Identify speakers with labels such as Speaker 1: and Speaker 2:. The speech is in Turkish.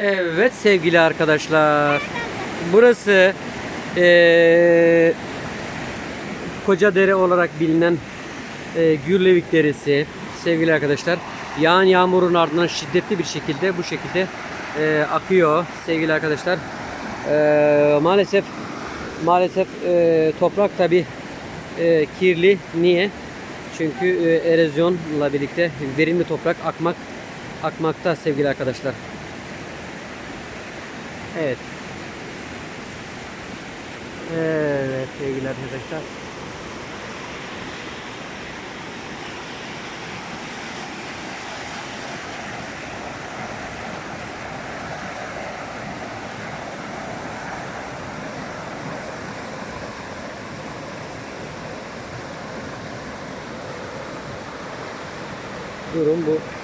Speaker 1: Evet sevgili arkadaşlar. Burası eee Kocadere olarak bilinen eee Gürlevik Deresi. Sevgili arkadaşlar. Yağan yağmurun ardından şiddetli bir şekilde bu şekilde eee, akıyor sevgili arkadaşlar. Eee, maalesef maalesef eee, toprak tabi kirli. Niye? Çünkü eee, erozyonla birlikte verimli toprak akmak akmakta sevgili arkadaşlar. Evet. Evet sevgili arkadaşlar. Durum bu.